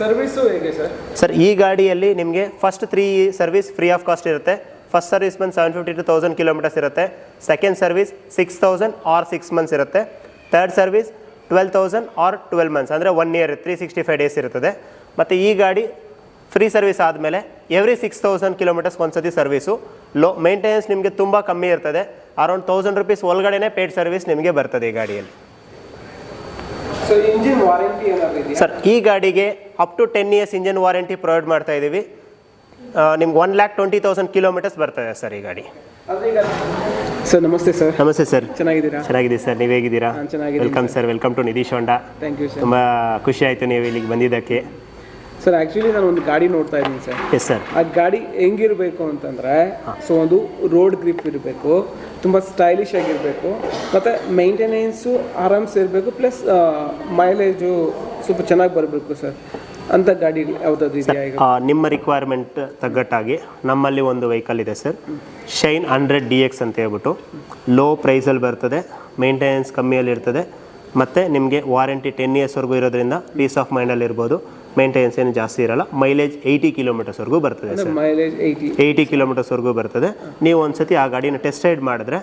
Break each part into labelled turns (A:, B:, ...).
A: Service sir?
B: ಈ ಗಾಡಿಯಲ್ಲಿ ನಿಮಗೆ first three service free of cost ಇರುತ್ತೆ. ಫಸ್ಟ್ ಸರ್ವಿಸ್ ಬಂದು seven fifty to thousand kilometres ಇರುತ್ತೆ. Second service six thousand or six months ಇರುತ್ತೆ. Third service twelve thousand or twelve months ಅಂದರೆ one year three sixty five days ಇರುತ್ತದೆ ಮತ್ತು ಈ ಗಾಡಿ free service ಆದಮೇಲೆ ಎವ್ರಿ ಸಿಕ್ಸ್ ತೌಸಂಡ್ ಕಿಲೋಮೀಟರ್ಸ್ ಒಂದ್ಸತಿ service low maintenance ನಿಮಗೆ ತುಂಬ ಕಮ್ಮಿ ಇರ್ತದೆ. ಅರೌಂಡ್ ತೌಸಂಡ್ ರುಪೀಸ್ ಒಳಗಡೆನೇ ಪೇಡ್ ಸರ್ವಿಸ್ ನಿಮಗೆ ಬರ್ತದೆ ಈ ಗಾಡಿಯಲ್ಲಿ.
A: ಇಂಜಿನ್ ವಾರಂಟಿ ಏನಾದ್ರು ಇದೆಯಾ?
B: ಸರ್ ಈ ಗಾಡಿಗೆ up to ten years engine warranty provide ಮಾಡ್ತಾ ಇದ್ದೀವಿ ನಿಮ್ಗೆ one lakh twenty thousand kilometres ಬರ್ತದೆ ಸರ್ ಈ ಗಾಡಿ.
A: ಸರ್ ನಮಸ್ತೆ ಸರ್
B: ನಮಸ್ತೆ ಸರ್
A: ಚೆನ್ನಾಗಿದ್ದೀರಾ?
B: ಚೆನ್ನಾಗಿದೆ ಸರ್ ನೀವು ಹೇಗಿದ್ದೀರಾ? Welcome sir welcome to Nidheesh Honda
A: thank you sir
B: ತುಂಬ ಖುಷಿ ಆಯಿತು ನೀವು ಇಲ್ಲಿಗೆ ಬಂದಿದ್ದಕ್ಕೆ.
A: ಸರ್ ಆ್ಯಕ್ಚುಲಿ ನಾನು ಒಂದು ಗಾಡಿ ನೋಡ್ತಾ ಇದ್ದೀನಿ ಸರ್
B: ಎಸ್ ಸರ್
A: ಆ ಗಾಡಿ ಹೆಂಗಿರಬೇಕು ಅಂತಂದರೆ ಸೊ ಒಂದು ರೋಡ್ ಗ್ರಿಪ್ ಇರಬೇಕು ತುಂಬ ಸ್ಟೈಲಿಶ್ ಆಗಿರಬೇಕು ಮತ್ತು ಮೈಂಟೆನೆನ್ಸು ಆರಾಮ್ಸ್ ಇರಬೇಕು ಪ್ಲಸ್ ಮೈಲೇಜು ಸ್ವಲ್ಪ ಚೆನ್ನಾಗಿ ಬರಬೇಕು ಸರ್ ಅಂಥ ಗಾಡಿ ಯಾವುದಾದ್ರು ಇದೆಯಾ ಈಗ?
B: ನಿಮ್ಮ ರಿಕ್ವೈರ್ಮೆಂಟ್ ತಗ್ಗಟ್ಟಾಗಿ ನಮ್ಮಲ್ಲಿ ಒಂದು ವೆಹಿಕಲ್ ಇದೆ sir Shine hundred D X ಅಂತ ಹೇಳ್ಬಿಟ್ಟು ಲೋ ಪ್ರೈಸಲ್ಲಿ ಬರ್ತದೆ ಮೇಂಟೆನೆನ್ಸ್ ಕಮ್ಮಿಯಲ್ಲಿ ಇರ್ತದೆ ಮತ್ತು ನಿಮಗೆ ವಾರಂಟಿ ಟೆನ್ ಇಯರ್ಸ್ವರೆಗೂ ಇರೋದ್ರಿಂದ ಪೀಸ್ ಆಫ್ ಮೈಂಡಲ್ಲಿ ಇರ್ಬೋದು. ಮೇಂಟೆನೆನ್ಸ್ ಏನು ಜಾಸ್ತಿ ಇರಲ್ಲ ಮೈಲೇಜ್ ಏಯ್ಟಿ ಕಿಲೋಮೀಟರ್ಸ್ವರೆಗೂ ಬರ್ತದೆ ಸರ್
A: ಮೈಲೇಜ್ ಏಯ್ಟಿ
B: ಏಯ್ಟಿ ಕಿಲೋಮೀಟರ್ಸ್ವರೆಗೂ ಬರ್ತದೆ. ನೀವು ಒಂದ್ಸತಿ ಆ ಗಾಡಿನ ಟೆಸ್ಟ್ ರೈಡ್ ಮಾಡಿದ್ರೆ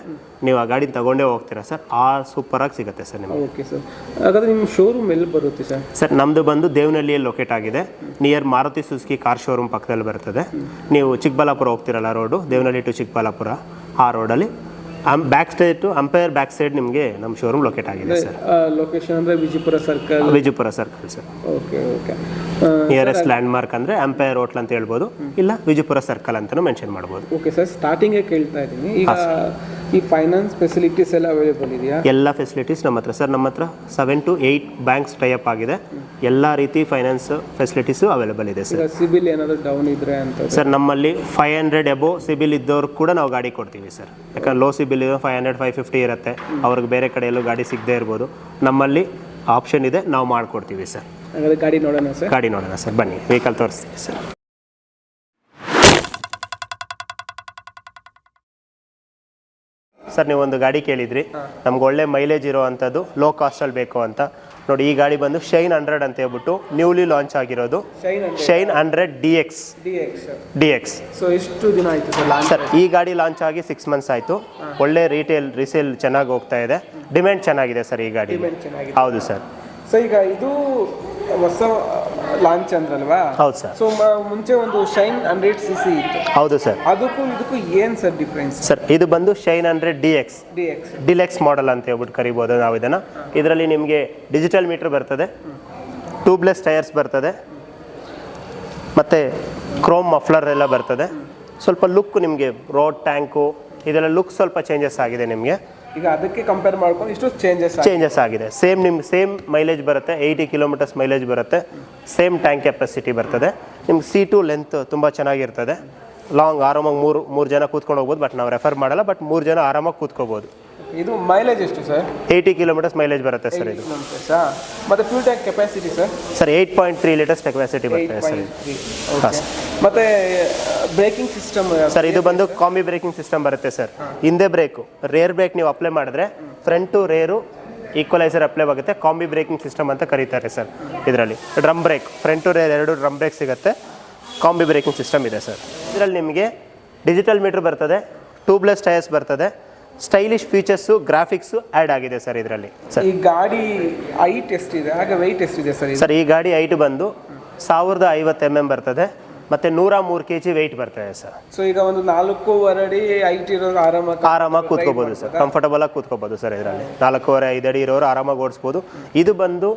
B: ನೀವು ಆ ಗಾಡಿನ ತಗೊಂಡೇ ಹೋಗ್ತೀರಾ ಸರ್ ಆ ಸೂಪರಾಗಿ ಸಿಗುತ್ತೆ ಸರ್ ನಿಮಗೆ.
A: ಓಕೆ ಸರ್ ಹಾಗಾದ್ರೆ ನಿಮ್ಮ ಶೋರೂಮ್ ಎಲ್ಲಿ ಬರುತ್ತೆ ಸರ್
B: ಸರ್ ನಮ್ಮದು ಬಂದು ದೇವನಹಳ್ಳಿಯಲ್ಲಿ ಲೊಕೇಟ್ ಆಗಿದೆ. Near Maruti Suzuki car showroom ಪಕ್ಕದಲ್ಲಿ ಬರ್ತದೆ. ನೀವು ಚಿಕ್ಕಬಳ್ಳಾಪುರ ಹೋಗ್ತಿರಲ್ಲ ರೋಡು ದೇವನಹಳ್ಳಿ ಟು ಚಿಕ್ಕಬಳ್ಳಾಪುರ ಆ ರೋಡಲ್ಲಿ back side to Empire back side ನಿಮಗೆ ನಮ್ಮ ಶೋರೂಮ್ ಲೊಕೇಟ್ ಆಗಿದೆ ಸರ್
A: ಲೊಕೇಶನ್ ಅಂದ್ರೆ Vijayapura circle
B: Vijayapura circle sir
A: okay okay
B: nearest landmark ಅಂದ್ರೆ ಅಂಪೈರ್ ಹೋಟ್ಲ್ ಅಂತ ಹೇಳ್ಬೋದು. ಇಲ್ಲ ವಿಜಯಪುರ ಸರ್ಕಲ್ ಅಂತಲೂ ಮೆನ್ಷನ್ ಮಾಡ್ಬೋದು.
A: ಓಕೆ ಸರ್ ಸ್ಟಾರ್ಟಿಂಗೇ ಕೇಳ್ತಾ ಇದ್ದೀನಿ. ಈಗ ಈ ಫೈನಾನ್ಸ್ ಫೆಸಿಲಿಟೀಸ್ ಎಲ್ಲ ಅವೈಲೇಬಲ್ ಇದೆಯಾ?
B: ಎಲ್ಲ ಫೆಸಿಲಿಟೀಸ್ ನಮ್ಮ ಹತ್ರ ಸರ್ ನಮ್ಮ ಹತ್ರ seven to eight banks tie up ಆಗಿದೆ. ಎಲ್ಲ ರೀತಿ ಫೈನಾನ್ಸ್ ಫೆಸಿಲಿಟೀಸ್ ಅವೈಲೇಬಲ್ ಇದೆ ಸರ್
A: ಸಿಬಿಲ್ ಏನಾದರೂ ಡೌನ್ ಇದ್ರೆ ಅಂತ
B: ಸರ್ ನಮ್ಮಲ್ಲಿ ಫೈವ್ ಹಂಡ್ರೆಡ್ ಎಬೋ ಸಿಬಿಲ್ ಇದ್ದವ್ರು ಕೂಡ ನಾವು ಗಾಡಿ ಕೊಡ್ತೀವಿ ಸರ್ ಯಾಕಂದ್ರೆ ಲೋ ಸಿಬಿಲ್ ಇದೆ ಫೈವ್ ಹಂಡ್ರೆಡ್ ಫೈವ್ ಫಿಫ್ಟಿ ಇರುತ್ತೆ. ಅವ್ರಿಗೆ ಬೇರೆ ಕಡೆ ಎಲ್ಲೂ ಗಾಡಿ ಸಿಗದೇ ಇರ್ಬೋದು. ನಮ್ಮಲ್ಲಿ ಆಪ್ಷನ್ ಇದೆ ನಾವು ಮಾಡಿಕೊಡ್ತೀವಿ ಸರ್.
A: ಹಾಗಾದ್ರೆ ಗಾಡಿ ನೋಡೋಣ ಸರ್.
B: ಗಾಡಿ ನೋಡೋಣ ಸರ್ ಬನ್ನಿ ವೆಹಿಕಲ್ ತೋರಿಸ್ತೀವಿ ಸರ್. ಸರ್ ನೀವು ಒಂದು ಗಾಡಿ ಕೇಳಿದ್ರಿ. ನಮ್ಗೆ ಒಳ್ಳೆ ಮೈಲೇಜ್ ಇರೋ ಅಂಥದ್ದು ಲೋ ಕಾಸ್ಟಲ್ಲಿ ಬೇಕು ಅಂತ. ನೋಡಿ ಈ ಗಾಡಿ ಬಂದು ಶೈನ್ ಹಂಡ್ರೆಡ್ ಅಂತ ಹೇಳ್ಬಿಟ್ಟು ನ್ಯೂಲಿ ಲಾಂಚ್ ಆಗಿರೋದು.
A: Shine
B: hundred D X
A: D X ಎಷ್ಟು ದಿನ ಆಯಿತು ಸರ್
B: ಈ ಗಾಡಿ ಲಾಂಚ್ ಆಗಿ ಸಿಕ್ಸ್ ಮಂತ್ಸ್ ಆಯಿತು. ಒಳ್ಳೆ ರೀಟೇಲ್ ರಿಸೇಲ್ ಚೆನ್ನಾಗಿ ಹೋಗ್ತಾ ಇದೆ. ಡಿಮ್ಯಾಂಡ್ ಚೆನ್ನಾಗಿದೆ ಸರ್ ಈ ಗಾಡಿ. ಹೌದು ಸರ್
A: ಸೊ ಈಗ ಇದು ಹೊಸ ಲಾಂಚ್ ಅಂದ್ರಲ್ವಾ?
B: ಹೌದು ಸರ್.
A: ಸೊ ಮುಂಚೆ ಒಂದು ಶೈನ್ ಹಂಡ್ರೆಡ್ ಸಿ ಸಿ ಇತ್ತು.
B: ಹೌದು ಸರ್.
A: ಅದಕ್ಕೂ ಇದಕ್ಕೂ ಏನು ಸರ್ ಡಿಫ್ರೆನ್ಸ್
B: ಸರ್ ಇದು ಬಂದು Shine hundred D X.
A: D X.
B: Deluxe model ಅಂತ ಹೇಳ್ಬಿಟ್ಟು ಕರಿಬೋದು ನಾವು ಇದನ್ನ. ಇದರಲ್ಲಿ ನಿಮಗೆ ಡಿಜಿಟಲ್ ಮೀಟರ್ ಬರ್ತದೆ. ಟ್ಯೂಬ್ಲೆಸ್ ಟೈರ್ಸ್ ಬರ್ತದೆ. ಮತ್ತು ಕ್ರೋಮ್ ಮಫ್ಲರ್ ಎಲ್ಲ ಬರ್ತದೆ. ಸ್ವಲ್ಪ ಲುಕ್ ನಿಮಗೆ ರೋಡ್ ಟ್ಯಾಂಕು ಇದೆಲ್ಲ ಲುಕ್ ಸ್ವಲ್ಪ ಚೇಂಜಸ್ ಆಗಿದೆ ನಿಮಗೆ.
A: ಈಗ ಅದಕ್ಕೆ ಕಂಪೇರ್ ಮಾಡ್ಕೊಂಡು ಇಷ್ಟು ಚೇಂಜಸ್
B: ಚೇಂಜಸ್ ಆಗಿದೆ. ಸೇಮ್ ನಿಮ್ಗೆ ಸೇಮ್ ಮೈಲೇಜ್ ಬರುತ್ತೆ ಏಯ್ಟಿ ಕಿಲೋಮೀಟರ್ಸ್ ಮೈಲೇಜ್ ಬರುತ್ತೆ ಸೇಮ್ ಟ್ಯಾಂಕ್ ಕೆಪಾಸಿಟಿ ಬರ್ತದೆ. ನಿಮ್ಗೆ ಸೀಟು ಲೆಂತ್ ತುಂಬ ಚೆನ್ನಾಗಿರ್ತದೆ. ಲಾಂಗ್ ಆರಾಮಾಗಿ ಮೂರು ಮೂರು ಜನ ಕೂತ್ಕೊಂಡು ಹೋಗ್ಬೋದು ಬಟ್ ನಾವು ರೆಫರ್ ಮಾಡಲ್ಲ ಬಟ್ ಮೂರು ಜನ ಆರಾಮಾಗಿ ಕೂತ್ಕೋಬೋದು.
A: ಇದು ಮೈಲೇಜ್ ಎಷ್ಟು ಸರ್?
B: ಏಯ್ಟಿ ಕಿಲೋಮೀಟರ್ಸ್ ಮೈಲೇಜ್ ಬರುತ್ತೆ ಸರ್ ಇದು.
A: ಮತ್ತೆ fuel tank capacity sir?
B: Sir eight point three litres capacity ಬರ್ತದೆ ಸರ್. ಹಾಂ ಸರ್.
A: ಮತ್ತೆ ಬ್ರೇಕಿಂಗ್ ಸಿಸ್ಟಮ್
B: ಸರ್ ಇದು ಬಂದು ಕಾಂಬಿ ಬ್ರೇಕಿಂಗ್ ಸಿಸ್ಟಮ್ ಬರುತ್ತೆ ಸರ್ ಹಿಂದೆ ಬ್ರೇಕು ರೇರ್ ಬ್ರೇಕ್ ನೀವು ಅಪ್ಲೈ ಮಾಡಿದ್ರೆ ಫ್ರಂಟು ರೇರು ಈಕ್ವಲೈಸರ್ ಅಪ್ಲೈ ಆಗುತ್ತೆ. ಕಾಂಬಿ ಬ್ರೇಕಿಂಗ್ ಸಿಸ್ಟಮ್ ಅಂತ ಕರೀತಾರೆ ಸರ್ ಇದರಲ್ಲಿ. ಡ್ರಮ್ ಬ್ರೇಕ್ ಫ್ರಂಟು ರೇರ್ ಎರಡು ಡ್ರಮ್ ಬ್ರೇಕ್ ಸಿಗುತ್ತೆ. ಕಾಂಬಿ ಬ್ರೇಕಿಂಗ್ ಸಿಸ್ಟಮ್ ಇದೆ ಸರ್ ಇದರಲ್ಲಿ ನಿಮಗೆ ಡಿಜಿಟಲ್ ಮೀಟರ್ ಬರ್ತದೆ ಟ್ಯೂಬ್ಲೆಸ್ ಟೈರ್ಸ್ ಬರ್ತದೆ ಸ್ಟೈಲಿಶ್ ಫೀಚರ್ಸು ಗ್ರಾಫಿಕ್ಸು ಆ್ಯಡ್ ಆಗಿದೆ ಸರ್ ಇದರಲ್ಲಿ ಸರ್
A: ಈ ಗಾಡಿ ಹೈಟ್ ಎಷ್ಟಿದೆ? ಹಾಗೆ ವೆಯ್ಟ್ ಎಷ್ಟಿದೆ ಸರ್
B: ಸರ್ ಈ ಗಾಡಿ ಹೈಟ್ ಬಂದು ಸಾವಿರದ ಐವತ್ತು ಎಂ ಎಂ ಬರ್ತದೆ. ಮತ್ತು ನೂರ ಮೂರು ಕೆ ಜಿ ವೆಯ್ಟ್ ಬರ್ತದೆ ಸರ್.
A: ಸೊ ಈಗ ಒಂದು ನಾಲ್ಕೂವರೆ ಅಡಿ ಹೈಟ್ ಇರೋರು ಆರಾಮಾಗಿ
B: ಆರಾಮಾಗಿ ಕೂತ್ಕೋಬೋದು ಸರ್. ಕಂಫರ್ಟಬಲ್ ಆಗಿ ಕೂತ್ಕೋಬೋದು ಸರ್ ಇದರಲ್ಲಿ. ನಾಲ್ಕೂವರೆ ಐದು ಅಡಿ ಇರೋರು ಆರಾಮಾಗಿ ಓಡಿಸ್ಬೋದು. ಇದು ಬಂದು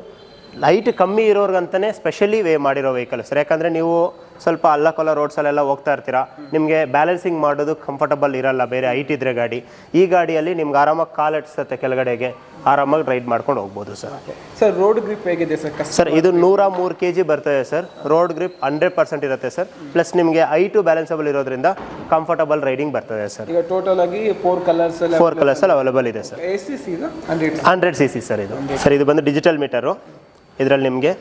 B: ಲೈಟ್ ಕಮ್ಮಿ ಇರೋರ್ಗಂತಲೇ ಸ್ಪೆಷಲಿ ವೇ ಮಾಡಿರೋ ವೆಹಿಕಲ್ ಸರ್. ಯಾಕಂದರೆ ನೀವು ಸ್ವಲ್ಪ ಅಲ್ಲ ಕೊಲ್ಲ ರೋಡ್ಸಲ್ಲೆಲ್ಲ ಹೋಗ್ತಾ ಇರ್ತೀರಾ? ನಿಮಗೆ ಬ್ಯಾಲೆನ್ಸಿಂಗ್ ಮಾಡೋದು ಕಂಫರ್ಟಬಲ್ ಇರಲ್ಲ ಬೇರೆ ಹೈಟ್ ಇದ್ರೆ ಗಾಡಿ. ಈ ಗಾಡಿಯಲ್ಲಿ ನಿಮ್ಗೆ ಆರಾಮಾಗಿ ಕಾಲ್ ಇಡ್ಸತ್ತೆ ಕೆಳಗಡೆಗೆ. ಆರಾಮಾಗಿ ರೈಡ್ ಮಾಡ್ಕೊಂಡು ಹೋಗ್ಬೋದು ಸರ್.
A: ಸರ್ ರೋಡ್ ಗ್ರಿಪ್ ಹೇಗಿದೆ ಸರ್?
B: ಸರ್ ಇದು ನೂರ ಮೂರು ಕೆ ಜಿ ಬರ್ತದೆ sir. Road grip hundred percent ಇರುತ್ತೆ ಸರ್. ಪ್ಲಸ್ ನಿಮಗೆ ಐಟು ಬ್ಯಾಲೆನ್ಸಬಲ್ ಇರೋದ್ರಿಂದ ಕಂಫರ್ಟಬಲ್ ರೈಡಿಂಗ್ ಬರ್ತದೆ ಸರ್.
A: ಈಗ ಟೋಟಲ್ ಆಗಿ ಫೋರ್ ಕಲರ್ಸ್
B: ಫೋರ್ ಕಲರ್ಸ್ ಅಲ್ಲಿ ಅವೈಲೇಬಲ್ ಇದೆ. Sir.
A: Hundred
B: C C sir ಇದು. ಸರ್ ಇದು ಬಂದು ಡಿಜಿಟಲ್ ಮೀಟರು ಇದರಲ್ಲಿ ನಿಮಗೆ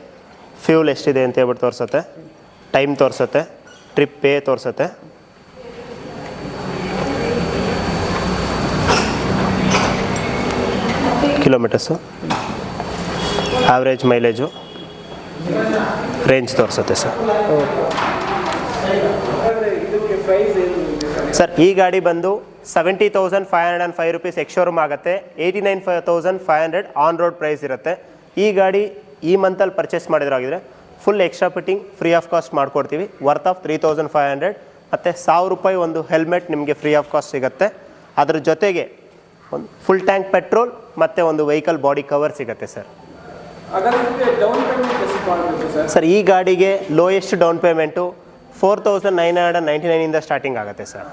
B: ಫ್ಯೂಲ್ ಎಷ್ಟಿದೆ ಅಂತ ಹೇಳ್ಬಿಟ್ಟು ತೋರಿಸುತ್ತೆ. ಟೈಮ್ ತೋರಿಸುತ್ತೆ, ಟ್ರಿಪ್ ಪೇ ತೋರಿಸುತ್ತೆ. ಕಿಲೋಮೀಟರ್ಸು. ಆವ್ರೇಜ್ ಮೈಲೇಜು ರೇಂಜ್ ತೋರಿಸುತ್ತೆ ಸರ್.
A: ಸರ್,
B: ಈ ಗಾಡಿ ಬಂದು seventy thousand five hundred and five rupees ex showroom ಆಗುತ್ತೆ. Eighty nine five thousand five hundred on road price ಇರುತ್ತೆ. ಈ ಗಾಡಿ ಈ ಮಂತಲ್ಲಿ purchase ಮಾಡಿದ್ರಾಗಿದ್ರೆ full extra fitting free of cost ಮಾಡ್ಕೊಡ್ತೀವಿ. Worth of three thousand five hundred ಮತ್ತು ಸಾವಿರ ರೂಪಾಯಿ ಒಂದು ಹೆಲ್ಮೆಟ್ ನಿಮಗೆ ಫ್ರೀ ಆಫ್ ಕಾಸ್ಟ್ ಸಿಗುತ್ತೆ. ಅದ್ರ ಜೊತೆಗೆ ಒಂದು ಫುಲ್ ಟ್ಯಾಂಕ್ ಪೆಟ್ರೋಲ್ ಮತ್ತು ಒಂದು ವೆಹಿಕಲ್ ಬಾಡಿ ಕವರ್ ಸಿಗುತ್ತೆ ಸರ್
A: ಸರ್
B: ಈ ಗಾಡಿಗೆ lowest down payment four thousand nine hundred ninety ನೈನಿಂದ starting ಆಗುತ್ತೆ ಸರ್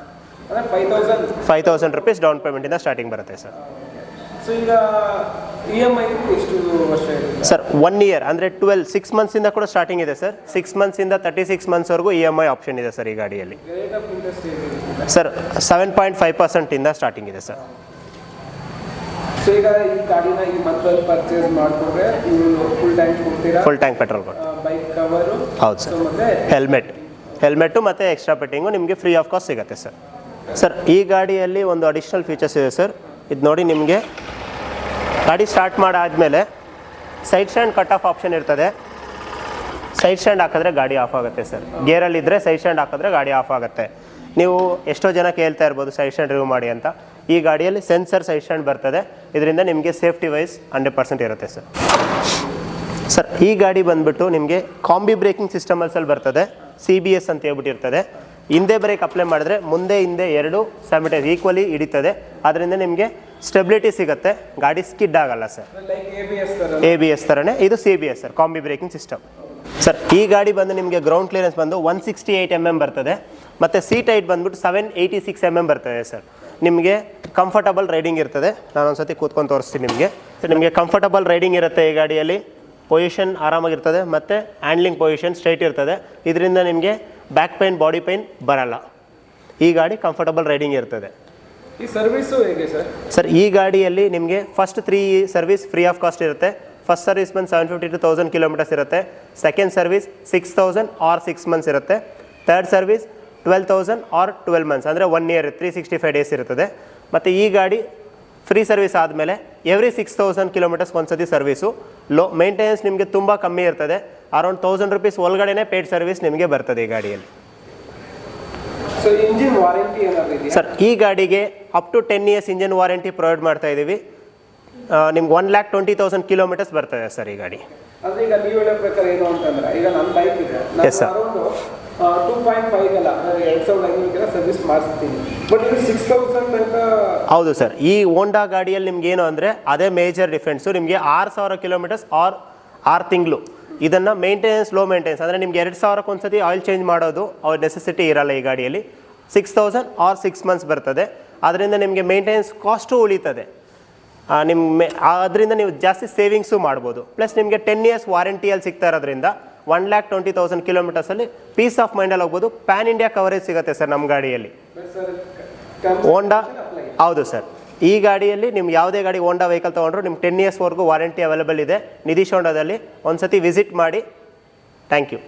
A: ಅಂದರೆ five thousand
B: five thousand rupees down ಪೇಮೆಂಟಿಂದ starting ಬರುತ್ತೆ ಸರ್
A: ಸೊ ಈಗ ಇ ಎಂ ಐ ಎಷ್ಟು ವರ್ಷ ಇರುತ್ತೆ
B: ಸರ್ ಒನ್ ಇಯರ್ ಅಂದರೆ ಟ್ವೆಲ್ ಸಿಕ್ಸ್ ಮಂತ್ಸಿಂದ ಕೂಡ ಸ್ಟಾರ್ಟಿಂಗ್ ಇದೆ ಸರ್ ಸಿಕ್ಸ್ ಮಂತ್ಸಿಂದ ತರ್ಟಿ ಸಿಕ್ಸ್ ಮಂತ್ಸ್ವರೆಗೂ ಇ ಎಂ ಐ ಆಪ್ಷನ್ ಇದೆ ಸರ್ ಈ ಗಾಡಿಯಲ್ಲಿ.
A: Rate of interest
B: sir seven point five ಪರ್ಸೆಂಟಿಂದ starting ಇದೆ ಸರ್
A: ಸೊ ಈಗ ಈ ಗಾಡಿನ ಈ ಮಂತಲ್ಲಿ ಪರ್ಚೇಸ್ ಮಾಡಿಕೊಂಡ್ರೆ ನೀವು ಫುಲ್ ಟ್ಯಾಂಕ್ ಕೊಡ್ತೀರಾ?
B: ಫುಲ್ ಟ್ಯಾಂಕ್ ಪೆಟ್ರೋಲ್ ಕೊಟ್ಟು
A: ಬೈಕ್ ಕವರು
B: ಹೌದು ಸರ್
A: ಹೆಲ್ಮೆಟ್
B: ಹೆಲ್ಮೆಟ್ ಹೆಲ್ಮೆಟ್ಟು ಮತ್ತು ಎಕ್ಸ್ಟ್ರಾ ಪೆಟ್ಟಿಂಗು ನಿಮಗೆ ಫ್ರೀ ಆಫ್ ಕಾಸ್ಟ್ ಸಿಗುತ್ತೆ ಸರ್ ಸರ್ ಈ ಗಾಡಿಯಲ್ಲಿ ಒಂದು ಅಡಿಷ್ನಲ್ ಫೀಚರ್ಸ್ ಇದೆ ಸರ್ ಇದು ನೋಡಿ ನಿಮಗೆ ಗಾಡಿ ಸ್ಟಾರ್ಟ್ ಮಾಡಾದಮೇಲೆ side stand cut off option ಇರ್ತದೆ. ಸೈಡ್ ಸ್ಟ್ಯಾಂಡ್ ಹಾಕಿದ್ರೆ ಗಾಡಿ ಆಫ್ ಆಗುತ್ತೆ ಸರ್. ಗೇರಲ್ಲಿದ್ದರೆ ಸೈಡ್ ಸ್ಟ್ಯಾಂಡ್ ಹಾಕಿದ್ರೆ ಗಾಡಿ ಆಫ್ ಆಗುತ್ತೆ. ನೀವು ಎಷ್ಟೋ ಜನ ಕೇಳ್ತಾ ಇರ್ಬೋದು ಸೈಡ್ ಸ್ಟ್ಯಾಂಡ್ ರಿಮೂವ್ ಮಾಡಿ ಅಂತ. ಈ ಗಾಡಿಯಲ್ಲಿ ಸೆನ್ಸರ್ ಸೈಡ್ ಸ್ಟ್ಯಾಂಡ್ ಬರ್ತದೆ. ಇದರಿಂದ ನಿಮಗೆ ಸೇಫ್ಟಿ ವೈಸ್ ಹಂಡ್ರೆಡ್ ಪರ್ಸೆಂಟ್ ಇರುತ್ತೆ ಸರ್. ಸರ್, ಈ ಗಾಡಿ ಬಂದ್ಬಿಟ್ಟು ನಿಮಗೆ ಕಾಂಬಿ ಬ್ರೇಕಿಂಗ್ ಸಿಸ್ಟಮಲ್ಸಲ್ಲಿ ಬರ್ತದೆ. ಸಿ ಬಿ ಎಸ್ ಅಂತ ಹೇಳ್ಬಿಟ್ಟಿರ್ತದೆ. ಹಿಂದೆ ಬ್ರೇಕ್ ಅಪ್ಲೈ ಮಾಡಿದ್ರೆ ಮುಂದೆ, ಹಿಂದೆ ಎರಡು ಸ್ಯಾಮಿಟೈಸ್ ಈಕ್ವಲಿ ಹಿಡಿತದೆ. ಅದರಿಂದ ನಿಮಗೆ ಸ್ಟೆಬಿಲಿಟಿ ಸಿಗುತ್ತೆ. ಗಾಡಿ ಸ್ಕಿಡ್ ಆಗಲ್ಲ ಸರ್
A: ಎ ಬಿ ಎಸ್
B: ಥರನೇ ಇದು C B S sir combi braking system sir ಈ ಗಾಡಿ ಬಂದು ನಿಮಗೆ ಗ್ರೌಂಡ್ ಕ್ಲಿಯರೆನ್ಸ್ ಬಂದು one sixty eight M M ಬರ್ತದೆ. ಮತ್ತು ಸೀಟ್ ಹೈಟ್ ಬಂದ್ಬಿಟ್ಟು seven eighty six M M ಬರ್ತದೆ ಸರ್ ನಿಮಗೆ ಕಂಫರ್ಟಬಲ್ ರೈಡಿಂಗ್ ಇರ್ತದೆ. ನಾನು ಒಂದ್ಸತಿ ಕೂತ್ಕೊಂಡು ತೋರಿಸ್ತೀನಿ ನಿಮಗೆ. ಸರ್ ನಿಮಗೆ ಕಂಫರ್ಟಬಲ್ ರೈಡಿಂಗ್ ಇರುತ್ತೆ ಈ ಗಾಡಿಯಲ್ಲಿ. ಪೊಸಿಷನ್ ಆರಾಮಾಗಿರ್ತದೆ. ಮತ್ತು ಹ್ಯಾಂಡ್ಲಿಂಗ್ ಪೊಸಿಷನ್ ಸ್ಟ್ರೈಟ್ ಇರ್ತದೆ. ಇದರಿಂದ ನಿಮಗೆ ಬ್ಯಾಕ್ ಪೈನ್ ಬಾಡಿ ಪೈನ್ ಬರಲ್ಲ. ಈ ಗಾಡಿ ಕಂಫರ್ಟಬಲ್ ರೈಡಿಂಗ್ ಇರ್ತದೆ.
A: ಈ ಸರ್ವಿಸು ಹೇಗೆ ಸರ್?
B: ಸರ್ ಈ ಗಾಡಿಯಲ್ಲಿ ನಿಮಗೆ first three service free of cost ಇರುತ್ತೆ. ಫಸ್ಟ್ ಸರ್ವಿಸ್ ಬಂದು seven fifty to thousand kilometres ಇರುತ್ತೆ. Second service six thousand or six months ಇರುತ್ತೆ. Third service twelve thousand or twelve months ಅಂದರೆ one year three sixty five days ಇರ್ತದೆ. ಮತ್ತು ಈ ಗಾಡಿ free service ಆದಮೇಲೆ ಎವ್ರಿ ಸಿಕ್ಸ್ ತೌಸಂಡ್ ಕಿಲೋಮೀಟರ್ಸ್ ಒಂದ್ಸತಿ service low maintenance ನಿಮಗೆ ತುಂಬ ಕಮ್ಮಿ ಇರ್ತದೆ. ಅರೌಂಡ್ ತೌಸಂಡ್ ರುಪೀಸ್ ಒಳಗಡೆನೇ ಪೇಡ್ ಸರ್ವಿಸ್ ನಿಮಗೆ ಬರ್ತದೆ ಈ ಗಾಡಿಯಲ್ಲಿ. ಸರ್ ಈ ಗಾಡಿಗೆ up to ten years engine warranty provide ಮಾಡ್ತಾ ಇದ್ದೀವಿ ನಿಮ್ಗೆ one lakh twenty thousand kilometres ಬರ್ತದೆ ಸರ್ ಈ ಗಾಡಿ.
A: ಎಸ್ ಸಿಕ್ಸ್
B: ಹೌದು ಸರ್ ಈ ಓಂಡಾ ಗಾಡಿಯಲ್ಲಿ ನಿಮ್ಗೆ ಏನು ಅಂದರೆ ಅದೇ ಮೇಜರ್ ಡಿಫ್ರೆನ್ಸು ನಿಮಗೆ ಆರು ಸಾವಿರ ಕಿಲೋಮೀಟರ್ಸ್ ಆರ್ ಆರು ತಿಂಗಳು. ಇದನ್ನು ಮೇಂಟೆನೆನ್ಸ್ ಲೋ ಮೇಂಟೆನೆನ್ಸ್ ಅಂದರೆ ನಿಮ್ಗೆ ಎರಡು ಸಾವಿರಕ್ಕೆ ಒಂದ್ಸತಿ ಆಯಿಲ್ ಚೇಂಜ್ ಮಾಡೋದು ಅವ್ರ ನೆಸೆಸಿಟಿ ಇರಲ್ಲ ಈ ಗಾಡಿಯಲ್ಲಿ. Six thousand or six months ಬರ್ತದೆ. ಅದರಿಂದ ನಿಮಗೆ ಮೇಂಟೆನೆನ್ಸ್ ಕಾಸ್ಟು ಉಳಿತದೆ. ನಿಮ್ಮ ಮೆ ಅದರಿಂದ ನೀವು ಜಾಸ್ತಿ ಸೇವಿಂಗ್ಸು ಮಾಡ್ಬೋದು. ಪ್ಲಸ್ ನಿಮಗೆ ಟೆನ್ ಇಯರ್ಸ್ ವಾರಂಟಿಯಲ್ಲಿ ಸಿಗ್ತಾ ಇರೋದ್ರಿಂದ ಒನ್ ಲ್ಯಾಕ್ ಟ್ವೆಂಟಿ ತೌಸಂಡ್ ಕಿಲೋಮೀಟರ್ಸಲ್ಲಿ ಪೀಸ್ ಆಫ್ ಮೈಂಡಲ್ಲಿ ಹೋಗ್ಬೋದು. ಪ್ಯಾನ್ ಇಂಡಿಯಾ ಕವರೇಜ್ ಸಿಗುತ್ತೆ ಸರ್ ನಮ್ಮ ಗಾಡಿಯಲ್ಲಿ. ಹೋಂಡಾ ಹೌದು ಸರ್. ಈ ಗಾಡಿಯಲ್ಲಿ ನಿಮ್ಗೆ ಯಾವುದೇ ಗಾಡಿ ಹೋಂಡಾ ವೆಹಿಕಲ್ ತೊಗೊಂಡ್ರು ನಿಮ್ಗೆ ಟೆನ್ ಇಯರ್ಸ್ವರೆಗೂ ವಾರಂಟಿ ಅವೈಲೇಬಲ್ ಇದೆ. ನಿಧಿಶ್ ಹೋಂಡಾದಲ್ಲಿ ಒಂದ್ಸತಿ ವಿಸಿಟ್ ಮಾಡಿ. Thank you